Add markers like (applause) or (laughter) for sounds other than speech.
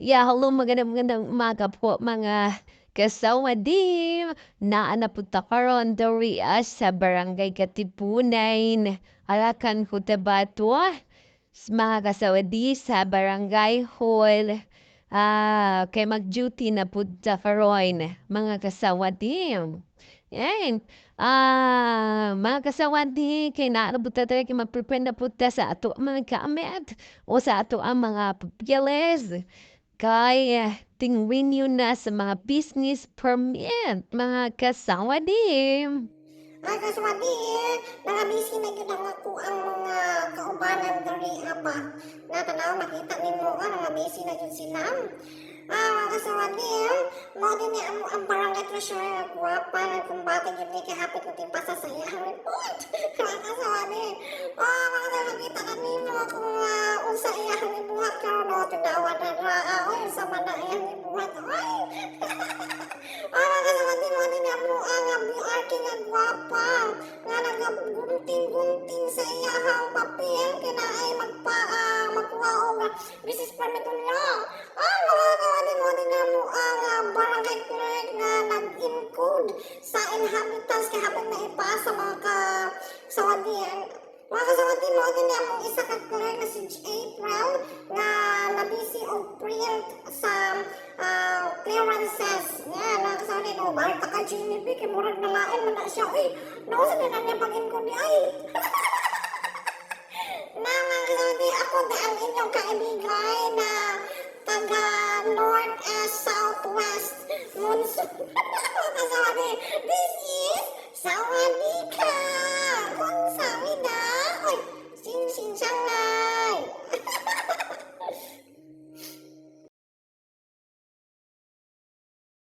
Yeah, hello magandang magandang umaga po mga kasawadim. Naa na punta karon diri sa Barangay Katipunan. Alakan ko tabato s- mga kasawadi sa Barangay Hall. Ah, kay mag-duty na punta karon mga kasawadim. Yan. Ah, mga kasawadi, kay naarabuta tayo kay mag-prepare na punta sa ato mga gamit o sa ato ang mga papeles kay eh, tingwin yun na sa mga business permit, mga kasawadi. Mga kaswadi, mga busy na yun ang ako ang mga kaubanan dari apa. Natanaw, makita ninyo nga, mga busy na yun sila. Ah, mga kaswadi, mo din niya ang, ang barangay treasurer na guwapa na kumbate yun ni kahapit ng timpasa sa iyang report. (laughs) mga kaswadi, ah, mga kaswadi, makita na ninyo ako nga o na iyang ibuhat, ay. Mga kaswadi, mo din niya mo ang ang BRK nga guwapa nga nagagunting-gunting sa iyahang papel kina ay magpa uh, magkuha og business permit niya. Ah, mga kawadin mo din nga mo ang barangay clerk nga nag-encode sa inhabitants kahapon na ipasa mga ka sawadian. Mga kasawadi mo din mong isa ka clerk na si April nga print sa uh, ah, clearances niya yeah, na sa ni no bar ta kay ni Vicky murag na lain man na siya. Uy nausa na niya pagin ko ni ay. (laughs) Mamang Lodi, ako na ang inyong kaibigan na taga North and Southwest Monsoon. Ako (laughs) this is Sawadi